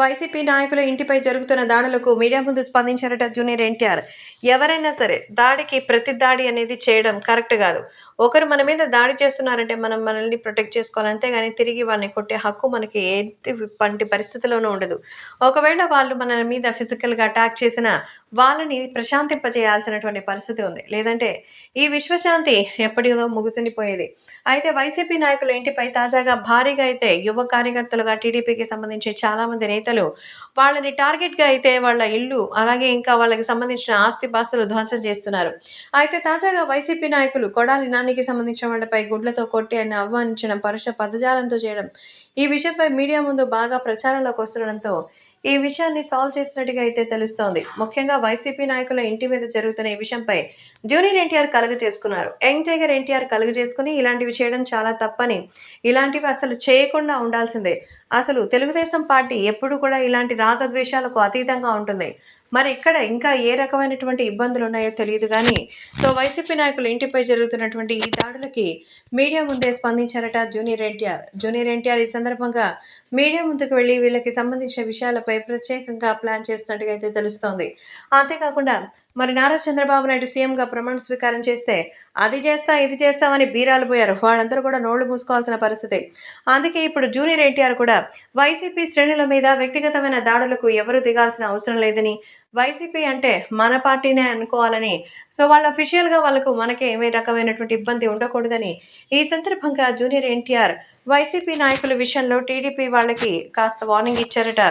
YCP నాయకుల ఇంటిపై జరుగుతున్న దాడులకు మీడియా ముందు స్పందించారట జూనియర్ ఎన్టీఆర్. ఎవరైనా సరే దాడికి ప్రతి దాడి అనేది చేయడం కరెక్ట్ కాదు. ఒకరు మన మీద దాడి చేస్తున్నారంటే మనం మనల్ని ప్రొటెక్ట్ చేసుకోవాలి. అంతేగాని తిరిగి వాళ్ళని కొట్టే హక్కు మనకి ఎటువంటి పరిస్థితిలోనూ ఉండదు. ఒకవేళ వాళ్ళు మన మీద ఫిజికల్గా అటాక్ చేసినా వాళ్ళని ప్రశాంతింపజేయాల్సినటువంటి పరిస్థితి ఉంది. లేదంటే ఈ విశ్వశాంతి ఎప్పటిదో ముగిసిపోయేది అయితే వైసీపీ నాయకుల ఇంటిపై తాజాగా భారీగా అయితే యువ కార్యకర్తలుగా టీడీపీకి సంబంధించి చాలామంది నేతలు వాళ్ళని టార్గెట్గా అయితే వాళ్ళ ఇల్లు అలాగే ఇంకా వాళ్ళకి సంబంధించిన ఆస్తి పాస్తులు ధ్వంసం చేస్తున్నారు. అయితే తాజాగా వైసీపీ నాయకులు కొడాలి నానికి సంబంధించిన వాటిపై గుడ్లతో కొట్టి ఆయన ఆహ్వానించడం పరుష పదజాలంతో చేయడం ఈ విషయంపై మీడియా ముందు బాగా ప్రచారంలోకి వస్తుండడంతో ఈ విషయాన్ని సాల్వ్ చేసినట్టుగా అయితే తెలుస్తోంది. ముఖ్యంగా వైసీపీ నాయకుల ఇంటి మీద జరుగుతున్న ఈ విషయంపై జూనియర్ ఎన్టీఆర్ కలుగు చేసుకున్నారు. యంగ్ టైగర్ ఎన్టీఆర్ కలుగు చేసుకుని ఇలాంటివి చేయడం చాలా తప్పని ఇలాంటివి అసలు చేయకుండా ఉండాల్సిందే. అసలు తెలుగుదేశం పార్టీ ఎప్పుడు కూడా ఇలాంటి రాగద్వేషాలకు అతీతంగా ఉంటుంది. మరి ఇక్కడ ఇంకా ఏ రకమైనటువంటి ఇబ్బందులు ఉన్నాయో తెలియదు కానీ సో వైసీపీ నాయకులు ఇంటిపై జరుగుతున్నటువంటి ఈ దాడులకి మీడియా ముందే స్పందించారట జూనియర్ ఎన్టీఆర్. జూనియర్ ఎన్టీఆర్ ఈ సందర్భంగా మీడియా ముందుకు వెళ్ళి వీళ్ళకి సంబంధించిన విషయాలపై ప్రత్యేకంగా ప్లాన్ చేస్తున్నట్టుగా అయితే తెలుస్తోంది. అంతేకాకుండా మరి నారా చంద్రబాబు నాయుడు సీఎంగా ప్రమాణ స్వీకారం చేస్తే అది చేస్తా ఇది చేస్తామని బీరాలు పోయారు వాళ్ళందరూ కూడా నోళ్ళు మూసుకోవాల్సిన పరిస్థితి. అందుకే ఇప్పుడు జూనియర్ ఎన్టీఆర్ కూడా వైసీపీ శ్రేణుల మీద వ్యక్తిగతమైన దాడులకు ఎవరు దిగాల్సిన అవసరం లేదని వైసీపీ అంటే మన పార్టీనే అనుకోవాలని సో వాళ్ళ అఫీషియల్గా వాళ్ళకు మనకి ఏమే రకమైనటువంటి ఇబ్బంది ఉండకూడదని ఈ సందర్భంగా జూనియర్ ఎన్టీఆర్ వైసీపీ నాయకుల విషయంలో టీడీపీ వాళ్ళకి కాస్త వార్నింగ్ ఇచ్చారట.